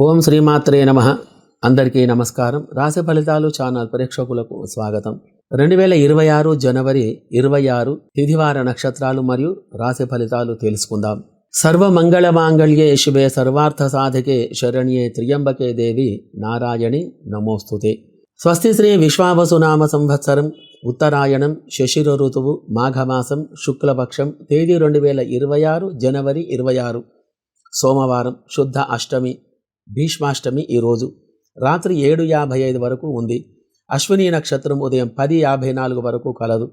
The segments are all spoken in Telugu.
ఓం శ్రీమాత్రే నమ. అందరికీ నమస్కారం. రాశి ఫలితాలు ఛానల్ ప్రేక్షకులకు స్వాగతం. రెండు వేల ఇరవై ఆరు జనవరి ఇరవై ఆరు తిథివార నక్షత్రాలు మరియు రాశి ఫలితాలు తెలుసుకుందాం. సర్వమంగళ మాంగళ్యే శుభే సర్వార్థ సాధకే శరణ్యే త్రియంబకే దేవి నారాయణి నమోస్తుతే. స్వస్తి శ్రీ విశ్వావసునామ సంవత్సరం ఉత్తరాయణం శశిర ఋతువు మాఘమాసం శుక్లపక్షం తేదీ రెండు వేల ఇరవై ఆరు జనవరి ఇరవై ఆరు. సోమవారం శుద్ధ అష్టమి. భీష్మాష్టమి ఈరోజు. రాత్రి ఏడు యాభై ఐదు వరకు ఉంది. అశ్విని నక్షత్రం ఉదయం పది యాభై నాలుగు వరకు కలదు.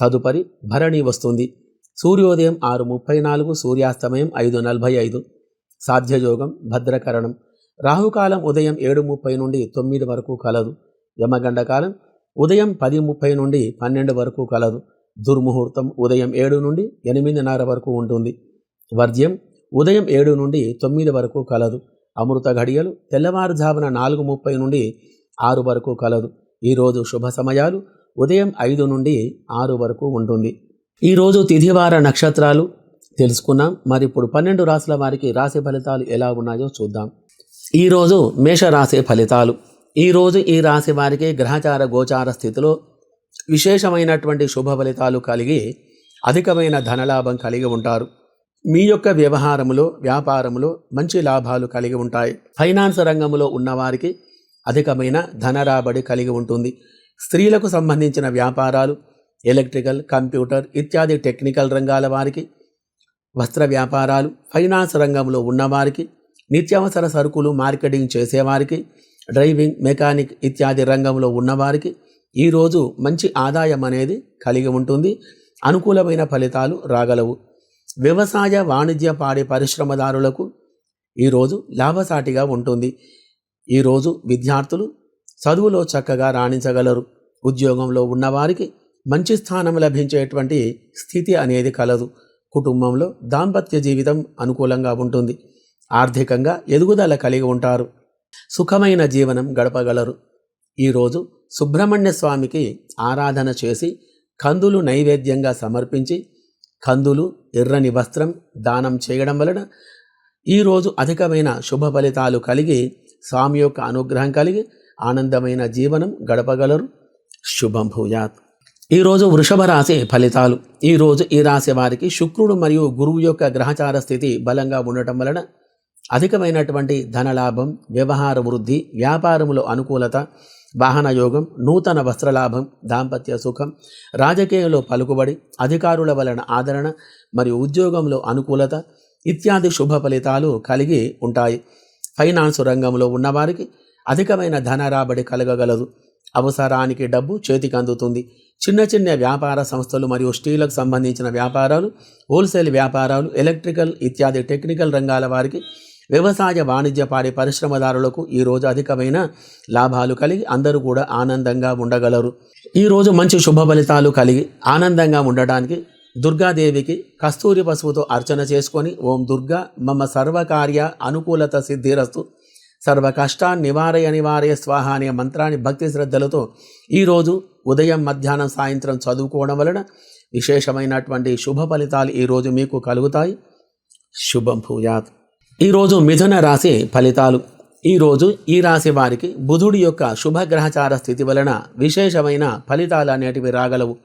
తదుపరి భరణి వస్తుంది. సూర్యోదయం ఆరు ముప్పై నాలుగు సూర్యాస్తమయం ఐదు నలభై ఐదు. సాధ్యయోగం భద్రకరణం. రాహుకాలం ఉదయం ఏడు ముప్పై నుండి తొమ్మిది వరకు కలదు. యమగండ కాలం ఉదయం పది ముప్పై నుండి పన్నెండు వరకు కలదు. దుర్ముహూర్తం ఉదయం ఏడు నుండి ఎనిమిదిన్నర వరకు ఉంటుంది. వర్జ్యం ఉదయం ఏడు నుండి తొమ్మిది వరకు కలదు. అమృత ఘడియలు తెల్లవారుజామున నాలుగు ముప్పై నుండి ఆరు వరకు కలదు. ఈరోజు శుభ సమయాలు. ఉదయం ఐదు నుండి ఆరు వరకు ఉంటుంది. ఈరోజు తిథివార నక్షత్రాలు తెలుసుకున్నాం. మరి ఇప్పుడు పన్నెండు రాశుల వారికి రాశి ఫలితాలు ఎలా ఉన్నాయో చూద్దాం. ఈరోజు మేషరాశి ఫలితాలు. ఈరోజు ఈ రాశి వారికి గ్రహచార గోచార స్థితిలో విశేషమైనటువంటి శుభ ఫలితాలు కలిగి అధికమైన ధనలాభం కలిగి ఉంటారు. మీ యొక్క వ్యవహారములో వ్యాపారములో మంచి లాభాలు కలిగి ఉంటాయి. ఫైనాన్స్ రంగంలో ఉన్నవారికి అధికమైన ధనరాబడి కలిగి ఉంటుంది. స్త్రీలకు సంబంధించిన వ్యాపారాలు ఎలక్ట్రికల్ కంప్యూటర్ ఇత్యాది టెక్నికల్ రంగాల వారికి వస్త్ర వ్యాపారాలు ఫైనాన్స్ రంగంలో ఉన్నవారికి నిత్యావసర సరుకులు మార్కెటింగ్ చేసేవారికి డ్రైవింగ్ మెకానిక్ ఇత్యాది రంగంలో ఉన్నవారికి ఈరోజు మంచి ఆదాయం అనేది కలిగి ఉంటుంది. అనుకూలమైన ఫలితాలు రాగలవు. వ్యవసాయ వాణిజ్య పాడి పరిశ్రమదారులకు ఈరోజు లాభసాటిగా ఉంటుంది. ఈరోజు విద్యార్థులు చదువులో చక్కగా రాణించగలరు. ఉద్యోగంలో ఉన్నవారికి మంచి స్థానం లభించేటువంటి స్థితి అనేది కలదు. కుటుంబంలో దాంపత్య జీవితం అనుకూలంగా ఉంటుంది. ఆర్థికంగా ఎదుగుదల కలిగి ఉంటారు. సుఖమైన జీవనం గడపగలరు. ఈరోజు సుబ్రహ్మణ్య స్వామికి ఆరాధన చేసి కందులు నైవేద్యంగా సమర్పించి కందులు ఎర్రని వస్త్రం దానం చేయడం వలన ఈరోజు అధికమైన శుభ ఫలితాలు కలిగి స్వామి యొక్క అనుగ్రహం కలిగి ఆనందమైన జీవనం గడపగలరు. శుభం భూయాత్. ఈరోజు వృషభ రాశి ఫలితాలు. ఈరోజు ఈ రాశి వారికి శుక్రుడు మరియు గురువు యొక్క గ్రహచార స్థితి బలంగా ఉండటం వలన అధికమైనటువంటి ధనలాభం వ్యవహార వృద్ధి వ్యాపారములో అనుకూలత వాహన యోగం నూతన వస్త్రలాభం దాంపత్య సుఖం రాజకీయంలో పలుకుబడి అధికారుల వలన ఆదరణ మరియు ఉద్యోగంలో అనుకూలత ఇత్యాది శుభ ఫలితాలు కలిగి ఉంటాయి. ఫైనాన్స్ రంగంలో ఉన్నవారికి అధికమైన ధన రాబడి కలగగలదు. అవసరానికి డబ్బు చేతికి అందుతుంది. చిన్న చిన్న వ్యాపార సంస్థలు మరియు స్టీలకు సంబంధించిన వ్యాపారాలు హోల్సేల్ వ్యాపారాలు ఎలక్ట్రికల్ ఇత్యాది టెక్నికల్ రంగాల వారికి వ్యవసాయ వాణిజ్య పాడి పరిశ్రమదారులకు ఈరోజు అధికమైన లాభాలు కలిగి అందరూ కూడా ఆనందంగా ఉండగలరు. ఈరోజు మంచి శుభ ఫలితాలు కలిగి ఆనందంగా ఉండడానికి దుర్గాదేవికి కస్తూరి పసుపుతో అర్చన చేసుకొని ఓం దుర్గా మమ సర్వకార్య అనుకూలత సిద్ధిరస్తు. సర్వ కష్టాన్ని నివారయ నివారయ స్వాహ అనే మంత్రాన్ని భక్తి శ్రద్ధలతో ఈరోజు ఉదయం మధ్యాహ్నం సాయంత్రం చదువుకోవడం వలన విశేషమైనటువంటి శుభ ఫలితాలు ఈరోజు మీకు కలుగుతాయి. శుభం భూయాత్. ఈరోజు మిథున రాశి ఫలితాలు. ఈరోజు ఈ రాశి వారికి బుధుడి యొక్క శుభగ్రహచార స్థితి వలన విశేషమైన ఫలితాలు అనేటివి రాగలవు.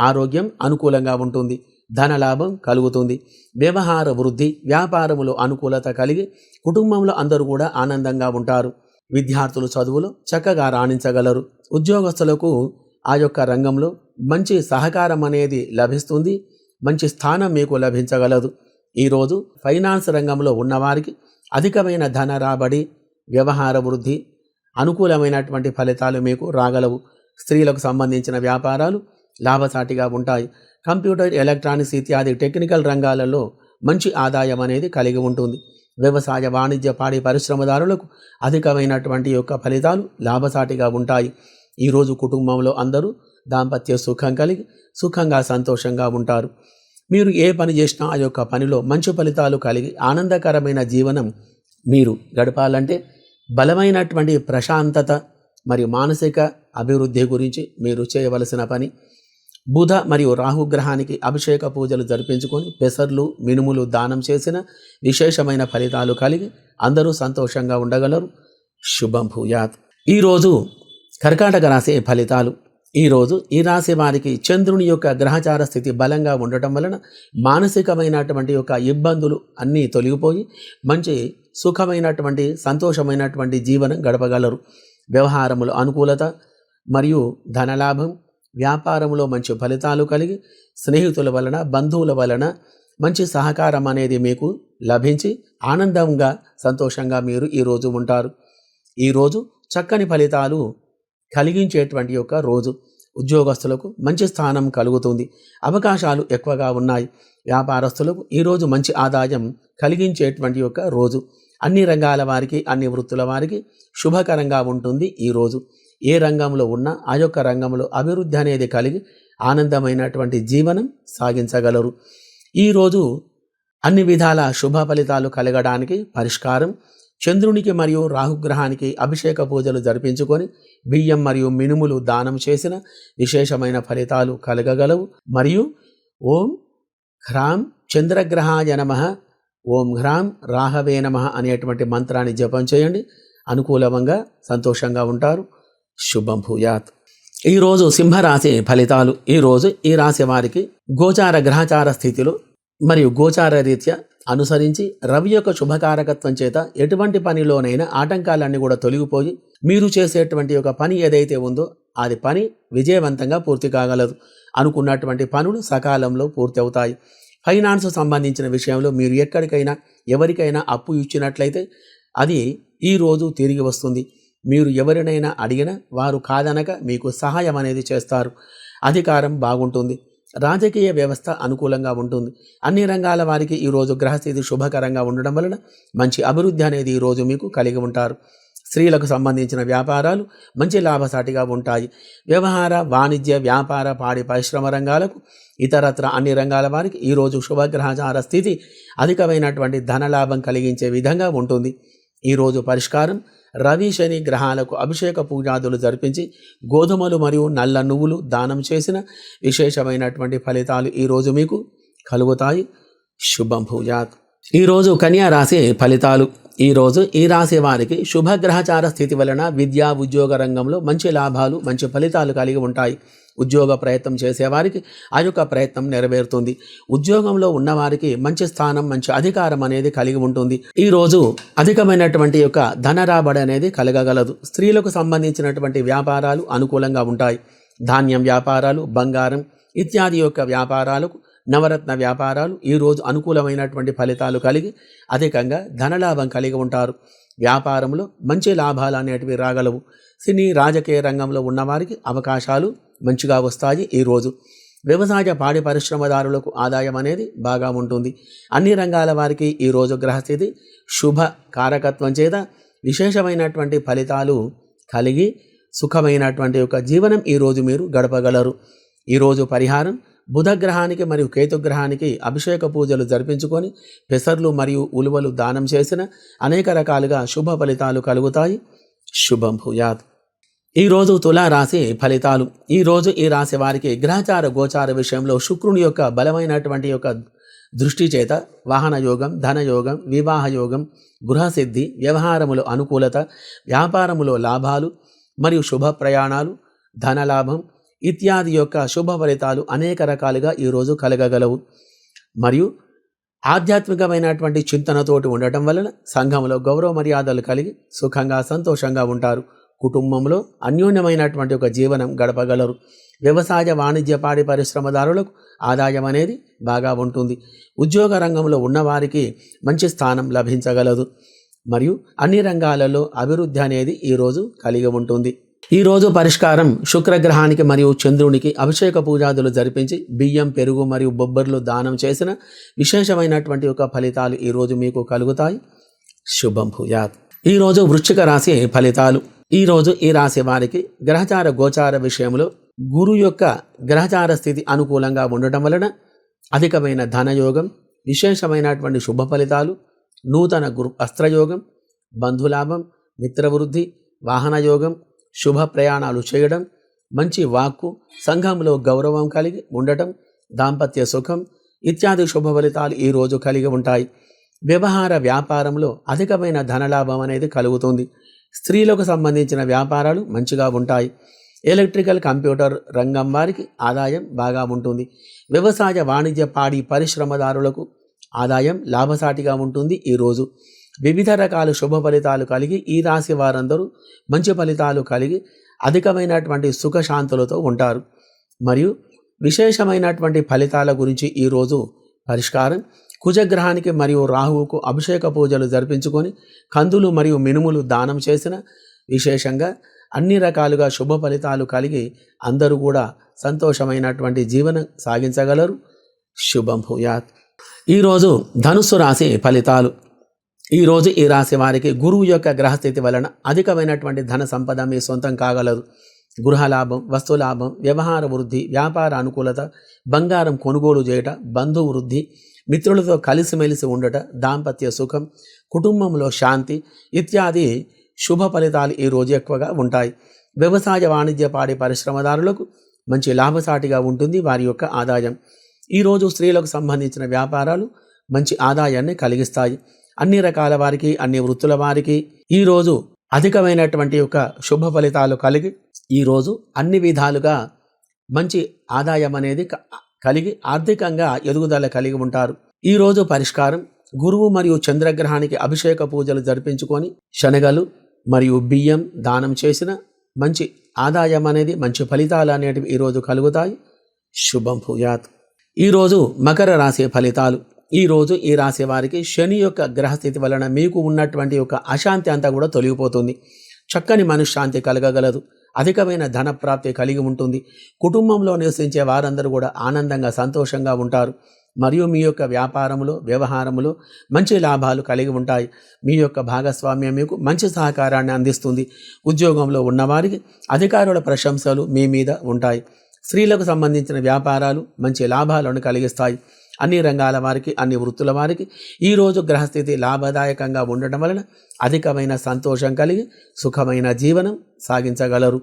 ఆరోగ్యం అనుకూలంగా ఉంటుంది. ధనలాభం కలుగుతుంది. వ్యవహార వృద్ధి వ్యాపారములో అనుకూలత కలిగి కుటుంబంలో అందరూ కూడా ఆనందంగా ఉంటారు. విద్యార్థులు చదువులు చక్కగా రాణించగలరు. ఉద్యోగస్తులకు ఆ యొక్క రంగంలో మంచి సహకారం అనేది లభిస్తుంది. మంచి స్థానం మీకు లభించగలదు. ఈరోజు ఫైనాన్స్ రంగంలో ఉన్నవారికి అధికమైన ధన రాబడి వ్యవహార వృద్ధి అనుకూలమైనటువంటి ఫలితాలు మీకు రాగలవు. స్త్రీలకు సంబంధించిన వ్యాపారాలు లాభసాటిగా ఉంటాయి. కంప్యూటర్ ఎలక్ట్రానిక్స్ ఇత్యాది టెక్నికల్ రంగాలలో మంచి ఆదాయం అనేది కలిగి ఉంటుంది. వ్యవసాయ వాణిజ్య పాడి పరిశ్రమదారులకు అధికమైనటువంటి యొక్క ఫలితాలు లాభసాటిగా ఉంటాయి. ఈరోజు కుటుంబంలో అందరూ దాంపత్య సుఖం కలిగి సుఖంగా సంతోషంగా ఉంటారు. మీరు ఏ పని చేసినా ఆ యొక్క పనిలో మంచి ఫలితాలు కలిగి ఆనందకరమైన జీవనం మీరు గడపాలంటే బలమైనటువంటి ప్రశాంతత మరియు మానసిక అభివృద్ధి గురించి మీరు చేయవలసిన పని. బుధ మరియు రాహుగ్రహానికి అభిషేక పూజలు జరిపించుకొని పెసర్లు మినుములు దానం చేసిన విశేషమైన ఫలితాలు కలిగి అందరూ సంతోషంగా ఉండగలరు. శుభం భూయాత్. ఈరోజు కర్కాటక రాశి ఫలితాలు. ఈరోజు ఈ రాశి వారికి చంద్రుని యొక్క గ్రహచార స్థితి బలంగా ఉండటం వలన మానసికమైనటువంటి యొక్క ఇబ్బందులు అన్నీ తొలగిపోయి మంచి సుఖమైనటువంటి సంతోషమైనటువంటి జీవనం గడపగలరు. వ్యవహారములు అనుకూలత మరియు ధనలాభం వ్యాపారంలో మంచి ఫలితాలు కలిగి స్నేహితుల వలన బంధువుల వలన మంచి సహకారం అనేది మీకు లభించి ఆనందంగా సంతోషంగా మీరు ఈరోజు ఉంటారు. ఈరోజు చక్కని ఫలితాలు కలిగించేటువంటి యొక్క రోజు ఉద్యోగస్తులకు మంచి స్థానం కలుగుతుంది. అవకాశాలు ఎక్కువగా ఉన్నాయి. వ్యాపారస్తులకు ఈరోజు మంచి ఆదాయం కలిగించేటువంటి యొక్క రోజు. అన్ని రంగాల వారికి అన్ని వృత్తుల వారికి శుభకరంగా ఉంటుంది ఈరోజు ఏ రంగంలో ఉన్నా ఆ యొక్క రంగంలో అభివృద్ధి అనేది కలిగి ఆనందమైనటువంటి జీవనం సాగించగలరు. ఈరోజు అన్ని విధాల శుభ ఫలితాలు కలగడానికి పరిష్కారం చంద్రునికి మరియు రాహుగ్రహానికి అభిషేక పూజలు జరిపించుకొని బియ్యం మరియు మినుములు దానం చేసిన విశేషమైన ఫలితాలు కలగగలవు. మరియు ఓం హ్రాం చంద్రగ్రహాయ నమ ఓం హ్రాం రాహవే నమ అనేటువంటి మంత్రాన్ని జపం చేయండి. అనుకూలంగా సంతోషంగా ఉంటారు. శుభం భూయాత్. ఈరోజు సింహరాశి ఫలితాలు. ఈరోజు ఈ రాశి వారికి గోచార గ్రహచార స్థితిలో మరియు గోచార రీత్యా అనుసరించి రవి యొక్క శుభకారకత్వం చేత ఎటువంటి పనిలోనైనా ఆటంకాలన్నీ కూడా తొలగిపోయి మీరు చేసేటువంటి ఒక పని ఏదైతే ఉందో అది పని విజయవంతంగా పూర్తి కాగలదు. అనుకున్నటువంటి పనులు సకాలంలో పూర్తి అవుతాయి ఫైనాన్స్ సంబంధించిన విషయంలో మీరు ఎక్కడికైనా ఎవరికైనా అప్పు ఇచ్చినట్లయితే అది ఈరోజు తిరిగి వస్తుంది. మీరు ఎవరినైనా అడిగినా వారు కాదనక మీకు సహాయం అనేది చేస్తారు. అధికారం బాగుంటుంది. రాజకీయ వ్యవస్థ అనుకూలంగా ఉంటుంది. అన్ని రంగాల వారికి ఈరోజు గ్రహస్థితి శుభకరంగా ఉండడం వలన మంచి అభివృద్ధి అనేది ఈరోజు మీకు కలిగి ఉంటారు. స్త్రీలకు సంబంధించిన వ్యాపారాలు మంచి లాభసాటిగా ఉంటాయి. వ్యవహార వాణిజ్య వ్యాపార పాడి పరిశ్రమ రంగాలకు ఇతరత్ర అన్ని రంగాల వారికి ఈరోజు శుభగ్రహచార స్థితి అధికమైనటువంటి ధనలాభం కలిగించే విధంగా ఉంటుంది. ఈరోజు పరిష్కారం రవి శని గ్రహాలకు అభిషేక పూజాదులు జరిపించి గోధుమలు మరియు నల్ల నువ్వులు దానం చేసిన విశేషమైనటువంటి ఫలితాలు ఈరోజు మీకు కలుగుతాయి. శుభం భూజాత్ ఈరోజు కన్యా రాశి ఫలితాలు. ఈరోజు ఈ రాశి వారికి శుభగ్రహచార స్థితి వలన విద్యా ఉద్యోగ రంగంలో మంచి లాభాలు మంచి ఫలితాలు కలిగి ఉంటాయి. ఉద్యోగ ప్రయత్నం చేసేవారికి ఆ యొక్క ప్రయత్నం నెరవేరుతుంది. ఉద్యోగంలో ఉన్నవారికి మంచి స్థానం మంచి అధికారం అనేది కలిగి ఉంటుంది. ఈ రోజు అధికమైనటువంటి యొక్క ధన రాబడి అనేది కలగగలదు. స్త్రీలకు సంబంధించినటువంటి వ్యాపారాలు అనుకూలంగా ఉంటాయి. ధాన్యం వ్యాపారాలు బంగారం ఇత్యాది యొక్క వ్యాపారాలకు నవరత్న వ్యాపారాలు ఈరోజు అనుకూలమైనటువంటి ఫలితాలు కలిగి అధికంగా ధనలాభం కలిగి ఉంటారు. వ్యాపారంలో మంచి లాభాలు అనేటివి రాగలవు. సినీ రాజకీయ రంగంలో ఉన్నవారికి అవకాశాలు మంచిగా వస్తాయి ఈరోజు వ్యవసాయ పాడి పరిశ్రమదారులకు ఆదాయం అనేది బాగా ఉంటుంది. అన్ని రంగాల వారికి ఈరోజు గ్రహస్థితి శుభ కారకత్వం చేత విశేషమైనటువంటి ఫలితాలు కలిగి సుఖమైనటువంటి ఒక జీవనం ఈరోజు మీరు గడపగలరు. ఈరోజు పరిహారం బుధగ్రహానికి మరియు కేతుగ్రహానికి అభిషేక పూజలు జరిపించుకొని పెసర్లు మరియు ఉలువలు దానం చేసిన అనేక రకాలుగా శుభ ఫలితాలు కలుగుతాయి. శుభం భూయాత్. ఈరోజు తులారాశి ఫలితాలు. ఈరోజు ఈ రాశి వారికి గ్రహచార గోచార విషయంలో శుక్రుని యొక్క బలమైనటువంటి యొక్క దృష్టి చేత వాహన యోగం ధనయోగం వివాహ యోగం గృహసిద్ధి వ్యవహారములో అనుకూలత వ్యాపారములో లాభాలు మరియు శుభ ప్రయాణాలు ధనలాభం ఇత్యాది యొక్క శుభ ఫలితాలు అనేక రకాలుగా ఈరోజు కలగగలవు. మరియు ఆధ్యాత్మికమైనటువంటి చింతనతోటి ఉండటం వలన సంఘంలో గౌరవ మర్యాదలు కలిగి సుఖంగా సంతోషంగా ఉంటారు. కుటుంబంలో అన్యోన్యమైనటువంటి ఒక జీవనం గడపగలరు. వ్యవసాయ వాణిజ్య పాడి పరిశ్రమదారులకు ఆదాయం అనేది బాగా ఉంటుంది. ఉద్యోగ రంగంలో ఉన్నవారికి మంచి స్థానం లభించగలదు. మరియు అన్ని రంగాలలో అభివృద్ధి అనేది ఈరోజు కలిగి ఉంటుంది. ఈరోజు పరిష్కారం శుక్రగ్రహానికి మరియు చంద్రునికి అభిషేక పూజాదులు జరిపించి బియ్యం పెరుగు మరియు బొబ్బర్లు దానం చేసిన విశేషమైనటువంటి ఒక ఫలితాలు ఈరోజు మీకు కలుగుతాయి. శుభం భూయాత్. ఈరోజు వృశ్చిక రాశి ఫలితాలు. ఈరోజు ఈ రాశి వారికి గ్రహచార గోచార విషయంలో గురు యొక్క గ్రహచార స్థితి అనుకూలంగా ఉండటం వలన అధికమైన ధనయోగం విశేషమైనటువంటి శుభ ఫలితాలు నూతన గురు అస్త్రయోగం బంధులాభం మిత్రవృద్ధి వాహనయోగం శుభ ప్రయాణాలు చేయడం మంచి వాక్కు సంఘంలో గౌరవం కలిగి ఉండటం దాంపత్య సుఖం ఇత్యాది శుభ ఫలితాలు ఈ రోజు కలిగి ఉంటాయి. వ్యవహార వ్యాపారంలో అధికమైన ధనలాభం అనేది కలుగుతుంది. స్త్రీలకు సంబంధించిన వ్యాపారాలు మంచిగా ఉంటాయి. ఎలక్ట్రికల్ కంప్యూటర్ రంగం వారికి ఆదాయం బాగా ఉంటుంది. వ్యవసాయ వాణిజ్య పాడి పరిశ్రమదారులకు ఆదాయం లాభసాటిగా ఉంటుంది ఈరోజు వివిధ రకాల శుభ ఫలితాలు కలిగి ఈ రాశి వారందరూ మంచి ఫలితాలు కలిగి అధికమైనటువంటి సుఖశాంతులతో ఉంటారు. మరియు విశేషమైనటువంటి ఫలితాల గురించి ఈరోజు పరిష్కారం కుజగ్రహానికి మరియు రాహువుకు అభిషేక పూజలు జరిపించుకొని కందులు మరియు మినుములు దానం చేసిన విశేషంగా అన్ని రకాలుగా శుభ ఫలితాలు కలిగి అందరూ కూడా సంతోషమైనటువంటి జీవనం సాగించగలరు. శుభం భూయాత్. ఈరోజు ధనుస్సు రాశి ఫలితాలు. ఈరోజు ఈ రాశి వారికి గురువు యొక్క గ్రహస్థితి వలన అధికమైనటువంటి ధన సంపద మీ సొంతం కాగలదు గృహలాభం వస్తులాభం వ్యవహార వృద్ధి వ్యాపార అనుకూలత బంగారం కొనుగోలు చేయట బంధు వృద్ధి మిత్రులతో కలిసిమెలిసి ఉండట దాంపత్య సుఖం కుటుంబంలో శాంతి ఇత్యాది శుభ ఫలితాలు ఈ రోజు ఎక్కువగా ఉంటాయి. వ్యవసాయ వాణిజ్య పాడి పరిశ్రమదారులకు మంచి లాభసాటిగా ఉంటుంది వారి యొక్క ఆదాయం. ఈరోజు స్త్రీలకు సంబంధించిన వ్యాపారాలు మంచి ఆదాయాన్ని కలిగిస్తాయి. అన్ని రకాల వారికి అన్ని వృత్తుల వారికి ఈరోజు అధికమైనటువంటి యొక్క శుభ ఫలితాలు కలిగి ఈరోజు అన్ని విధాలుగా మంచి ఆదాయం అనేది కలిగి ఆర్థికంగా ఎదుగుదల కలిగి ఉంటారు. ఈరోజు పరిష్కారం గురువు మరియు చంద్రగ్రహానికి అభిషేక పూజలు జరిపించుకొని శనగలు మరియు బియ్యం దానం చేసిన మంచి ఆదాయం అనేది మంచి ఫలితాలు అనేటివి ఈరోజు కలుగుతాయి. శుభం పూజాత్ ఈరోజు మకర రాశి ఫలితాలు. ఈరోజు ఈ రాశి వారికి శని యొక్క గ్రహస్థితి వలన మీకు ఉన్నటువంటి యొక్క అశాంతి అంతా కూడా తొలగిపోతుంది. చక్కని మనశ్శాంతి కలగగలదు. అధికమైన ధన ప్రాప్తి కలిగి ఉంటుంది. కుటుంబంలో నివసించే వారందరూ కూడా ఆనందంగా సంతోషంగా ఉంటారు. మరియు మీ యొక్క వ్యాపారములో వ్యవహారములో మంచి లాభాలు కలిగి ఉంటాయి. మీ యొక్క భాగస్వామ్యం మీకు మంచి సహకారాన్ని అందిస్తుంది. ఉద్యోగంలో ఉన్నవారికి అధికారుల ప్రశంసలు మీ మీద ఉంటాయి. స్త్రీలకు సంబంధించిన వ్యాపారాలు మంచి లాభాలను కలిగిస్తాయి. అన్ని రంగాల వారికి అన్ని వృత్తుల వారికి. ఈరోజు గ్రహస్థితి లాభదాయకంగా ఉండటం వలన అధికమైన సంతోషం కలిగి సుఖమైన జీవనం సాగించగలరు.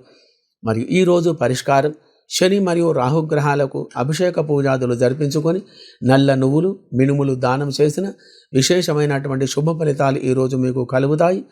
మరియు ఈరోజు పరిష్కారం శని మరియు రాహుగ్రహాలకు అభిషేక పూజాదులు జరిపించుకొని నల్ల నువ్వులు మినుములు దానం చేసిన విశేషమైనటువంటి శుభ ఫలితాలు ఈరోజు మీకు కలుగుతాయి.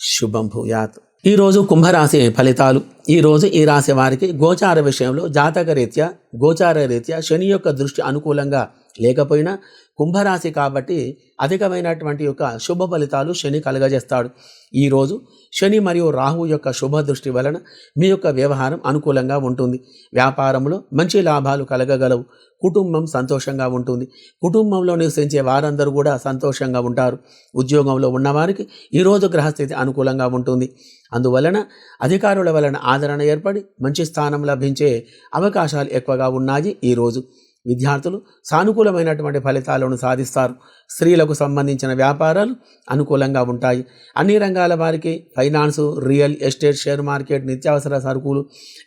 శుభం భూయాత్. ఈరోజు కుంభరాశి ఫలితాలు. ఈరోజు ఈ రాశి వారికి గోచార విషయంలో జాతక రీత్యా గోచార రీత్యా శని యొక్క దృష్టి అనుకూలంగా లేకపోయినా కుంభరాశి కాబట్టి అధికమైనటువంటి యొక్క శుభ ఫలితాలు శని కలుగజేస్తాడు. ఈరోజు శని మరియు రాహు యొక్క శుభ దృష్టి వలన మీ యొక్క వ్యవహారం అనుకూలంగా ఉంటుంది. వ్యాపారంలో మంచి లాభాలు కలగగలవు. కుటుంబం సంతోషంగా ఉంటుంది. కుటుంబంలో నివసించే వారందరూ కూడా సంతోషంగా ఉంటారు. ఉద్యోగంలో ఉన్నవారికి ఈరోజు గ్రహస్థితి అనుకూలంగా ఉంటుంది. అందువలన అధికారుల వలన ఆదరణ ఏర్పడి మంచి స్థానం లభించే అవకాశాలు ఎక్కువగా ఉన్నాయి ఈరోజు విద్యార్థులు సానుకూలమైనటువంటి ఫలితాలను సాధిస్తారు. స్త్రీలకు సంబంధించిన వ్యాపారాలు అనుకూలంగా ఉంటాయి. అన్ని రంగాల వారికి finance real estate share market నిత్యావసర సరుకులు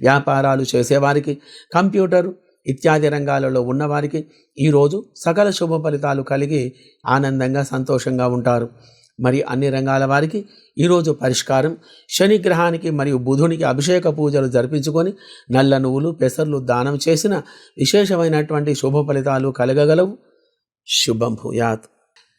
వ్యాపారాలు చేసేవారికి కంప్యూటర్ ఇత్యాది రంగాలలో ఉన్నవారికి ఈరోజు సకల శుభ ఫలితాలు కలిగి ఆనందంగా సంతోషంగా ఉంటారు. మరియు అన్ని రంగాల వారికి ఈరోజు పరిష్కారం. శని గ్రహానికి మరియు బుధునికి అభిషేక పూజలు జరిపించుకొని నల్ల నువ్వులు పెసర్లు దానం చేసిన విశేషమైనటువంటి శుభ ఫలితాలు కలగగలవు. శుభం భూయాత్.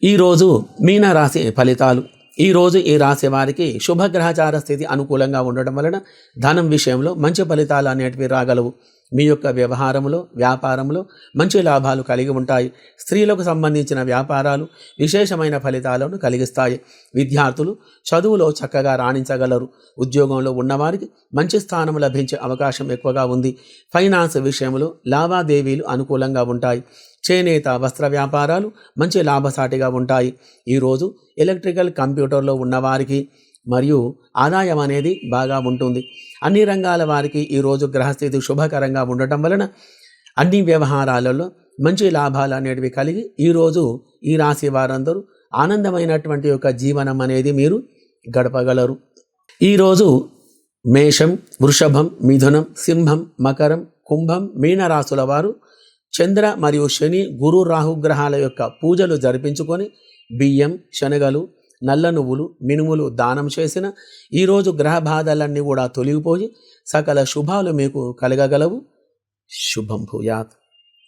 ఈరోజు మీనరాశి ఫలితాలు. ఈరోజు ఈ రాశి వారికి శుభగ్రహచార స్థితి అనుకూలంగా ఉండడం వలన ధనం విషయంలో మంచి ఫలితాలు అనేటివి రాగలవు. మీ యొక్క వ్యవహారంలో వ్యాపారంలో మంచి లాభాలు కలిగి ఉంటాయి. స్త్రీలకు సంబంధించిన వ్యాపారాలు విశేషమైన ఫలితాలను కలిగిస్తాయి. విద్యార్థులు చదువులో చక్కగా రాణించగలరు. ఉద్యోగంలో ఉన్నవారికి మంచి స్థానం లభించే అవకాశం ఎక్కువగా ఉంది. ఫైనాన్స్ విషయంలో లావాదేవీలు అనుకూలంగా ఉంటాయి. చేనేత వస్త్ర వ్యాపారాలు మంచి లాభసాటిగా ఉంటాయి. ఈరోజు ఎలక్ట్రికల్ కంప్యూటర్లో ఉన్నవారికి మరియు ఆదాయం అనేది బాగా ఉంటుంది. అన్ని రంగాల వారికి ఈరోజు గ్రహస్థితి శుభకరంగా ఉండటం వలన అన్ని వ్యవహారాలలో మంచి లాభాలు అనేటివి కలిగి ఈరోజు ఈ రాశి వారందరూ ఆనందమైనటువంటి యొక్క జీవనం అనేది మీరు గడపగలరు. ఈరోజు మేషం వృషభం మిథునం సింహం మకరం కుంభం మీనరాశుల వారు చంద్ర మరియు శని గురు రాహుగ్రహాల యొక్క పూజలు జరిపించుకొని బియ్యం శనగలు నల్ల నువ్వులు మినుములు దానం చేసిన ఈరోజు గ్రహ బాధలన్నీ కూడా తొలగిపోయి సకల శుభాలు మీకు కలగగలవు. శుభం భూయాత్.